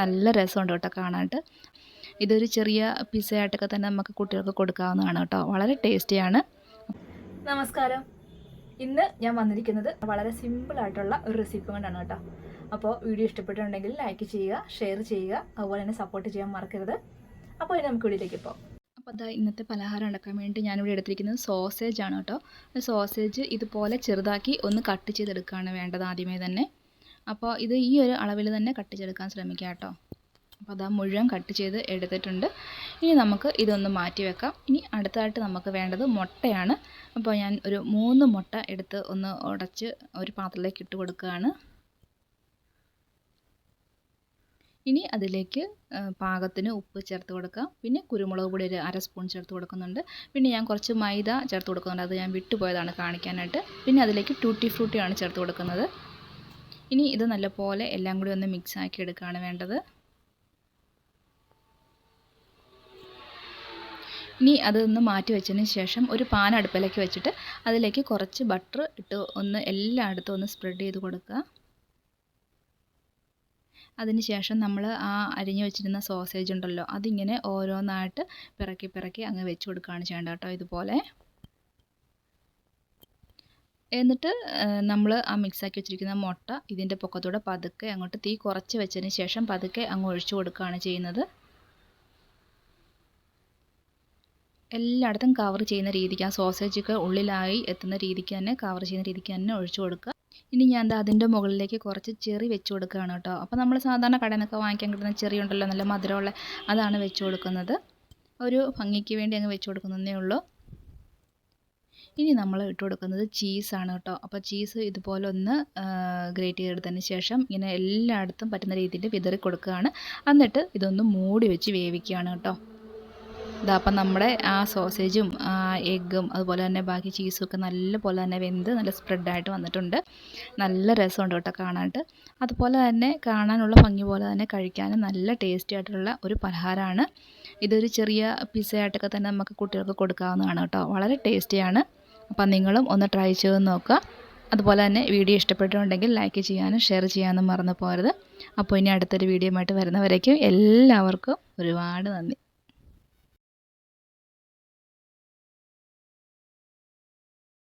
നല്ല രസമുണ്ട് കേട്ടോ കാണാനായിട്ട്. ഇതൊരു ചെറിയ പിസയായിട്ടൊക്കെ തന്നെ നമുക്ക് കുട്ടികൾക്ക് കൊടുക്കാവുന്നതാണ് കേട്ടോ. വളരെ ടേസ്റ്റിയാണ്. നമസ്കാരം. ഇന്ന് ഞാൻ വന്നിരിക്കുന്നത് വളരെ സിമ്പിൾ ആയിട്ടുള്ള ഒരു റെസിപ്പി കൊണ്ടാണ് കേട്ടോ. അപ്പോൾ വീഡിയോ ഇഷ്ടപ്പെട്ടിട്ടുണ്ടെങ്കിൽ ലൈക്ക് ചെയ്യുക ഷെയർ ചെയ്യുക അതുപോലെ തന്നെ സപ്പോർട്ട് ചെയ്യാൻ മറക്കരുത്. അപ്പോൾ ഇനി നമുക്ക് വീഡിയോയിലേക്ക് പോകാം. അപ്പോൾ അതാ ഇന്നത്തെ പലഹാരം ഉണ്ടാക്കാൻ വേണ്ടി ഞാനിവിടെ എടുത്തിരിക്കുന്നത് സോസേജ് ആണ് കേട്ടോ. സോസേജ് ഇതുപോലെ ചെറുതാക്കി ഒന്ന് കട്ട് ചെയ്തെടുക്കുകയാണ് വേണ്ടത് ആദ്യമേ തന്നെ. അപ്പോൾ ഇത് ഈ ഒരു അളവിൽ തന്നെ കട്ട് ചെയ്തെടുക്കാൻ ശ്രമിക്കുക കേട്ടോ. അപ്പോൾ അതാ മുഴുവൻ കട്ട് ചെയ്ത് എടുത്തിട്ടുണ്ട്. ഇനി നമുക്ക് ഇതൊന്ന് മാറ്റി വെക്കാം. ഇനി അടുത്തതായിട്ട് നമുക്ക് വേണ്ടത് മുട്ടയാണ്. അപ്പോൾ ഞാൻ ഒരു മൂന്ന് മുട്ട എടുത്ത് ഒന്ന് ഉടച്ച് ഒരു പാത്രത്തിലേക്ക് ഇട്ട് കൊടുക്കുകയാണ്. ഇനി അതിലേക്ക് പാകത്തിന് ഉപ്പ് ചേർത്ത് കൊടുക്കാം. പിന്നെ കുരുമുളക് പൊടി ഒരു അര സ്പൂൺ ചേർത്ത് കൊടുക്കുന്നുണ്ട്. പിന്നെ ഞാൻ കുറച്ച് മൈദ ചേർത്ത് കൊടുക്കുന്നുണ്ട്. അത് ഞാൻ വിട്ടുപോയതാണ് കാണിക്കാനായിട്ട്. പിന്നെ അതിലേക്ക് ടൂട്ടി ഫ്രൂട്ടിയാണ് ചേർത്ത് കൊടുക്കുന്നത്. ഇനി ഇത് നല്ലപോലെ എല്ലാം കൂടി ഒന്ന് മിക്സ് ആക്കി എടുക്കുകയാണ് വേണ്ടത്. ഇനി അതൊന്ന് മാറ്റി വെച്ചതിന് ശേഷം ഒരു പാൻ അടുപ്പിലേക്ക് വെച്ചിട്ട് അതിലേക്ക് കുറച്ച് ബട്ടർ ഇട്ട് ഒന്ന് എല്ലായിടത്തും ഒന്ന് സ്പ്രെഡ് ചെയ്ത് കൊടുക്കുക. അതിനുശേഷം നമ്മൾ ആ അരിഞ്ഞു വെച്ചിരുന്ന സോസേജ് ഉണ്ടല്ലോ അതിങ്ങനെ ഓരോന്നായിട്ട് പിറക്കി പിറക്കി അങ്ങ് വെച്ച് കൊടുക്കുകയാണ് ചെയ്യേണ്ടത് കേട്ടോ ഇതുപോലെ. എന്നിട്ട് നമ്മൾ ആ മിക്സാക്കി വെച്ചിരിക്കുന്ന മുട്ട ഇതിന്റെ പൊക്കത്തൂടെ പതുക്കെ അങ്ങോട്ട് തീ കുറച്ച് വെച്ചതിന് ശേഷം പതുക്കെ അങ്ങ് ഒഴിച്ചു കൊടുക്കുകയാണ് ചെയ്യുന്നത്. എല്ലായിടത്തും കവർ ചെയ്യുന്ന രീതിക്ക് ആ സോസേജൊക്കെ ഉള്ളിലായി എത്തുന്ന രീതിക്ക് തന്നെ കവർ ചെയ്യുന്ന രീതിക്ക് തന്നെ ഒഴിച്ചു കൊടുക്കുക. ഇനി ഞാൻ എന്താ അതിന്റെ മുകളിലേക്ക് കുറച്ച് ചെറി വെച്ച് കൊടുക്കുകയാണ് കേട്ടോ. അപ്പോൾ നമ്മൾ സാധാരണ കടയിൽ നിന്നൊക്കെ വാങ്ങിക്കാൻ കിട്ടുന്ന ചെറി ഉണ്ടല്ലോ നല്ല മധുരമുള്ള അതാണ് വെച്ച് കൊടുക്കുന്നത്. ഒരു ഭംഗിക്ക് വേണ്ടി അങ്ങ് വെച്ച് കൊടുക്കുന്നതേ ഉള്ളൂ. ഇനി നമ്മൾ ഇട്ട് കൊടുക്കുന്നത് ചീസാണ് കേട്ടോ. അപ്പോൾ ചീസ് ഇതുപോലെ ഒന്ന് ഗ്രേറ്റ് ചെയ്തെടുത്തതിന് ശേഷം ഇങ്ങനെ എല്ലായിടത്തും പറ്റുന്ന രീതിയിൽ വിതറി കൊടുക്കുകയാണ്. എന്നിട്ട് ഇതൊന്ന് മൂടി വെച്ച് വേവിക്കുകയാണ് കേട്ടോ. ഇതാ അപ്പം നമ്മുടെ ആ സോസേജും എഗ്ഗും അതുപോലെ തന്നെ ബാക്കി ചീസും ഒക്കെ നല്ല പോലെ തന്നെ വെന്ത് നല്ല സ്പ്രെഡായിട്ട് വന്നിട്ടുണ്ട്. നല്ല രസമുണ്ട് കേട്ടോ കാണാനായിട്ട്. അതുപോലെ തന്നെ കാണാനുള്ള ഭംഗി പോലെ തന്നെ കഴിക്കാനും നല്ല ടേസ്റ്റി ആയിട്ടുള്ള ഒരു പലഹാരമാണ്. ഇതൊരു ചെറിയ പിസയായിട്ടൊക്കെ തന്നെ നമുക്ക് കുട്ടികൾക്ക് കൊടുക്കാവുന്നതാണ് കേട്ടോ. വളരെ ടേസ്റ്റിയാണ് അപ്പം നിങ്ങളും ഒന്ന് ട്രൈ ചെയ്ത് നോക്കുക. അതുപോലെ തന്നെ വീഡിയോ ഇഷ്ടപ്പെട്ടിട്ടുണ്ടെങ്കിൽ ലൈക്ക് ചെയ്യാനും ഷെയർ ചെയ്യാനും മറന്നു പോകരുത്. അപ്പോൾ ഇനി അടുത്തൊരു വീഡിയോ ആയിട്ട് വരുന്നവരേക്കും എല്ലാവർക്കും ഒരുപാട് നന്ദി.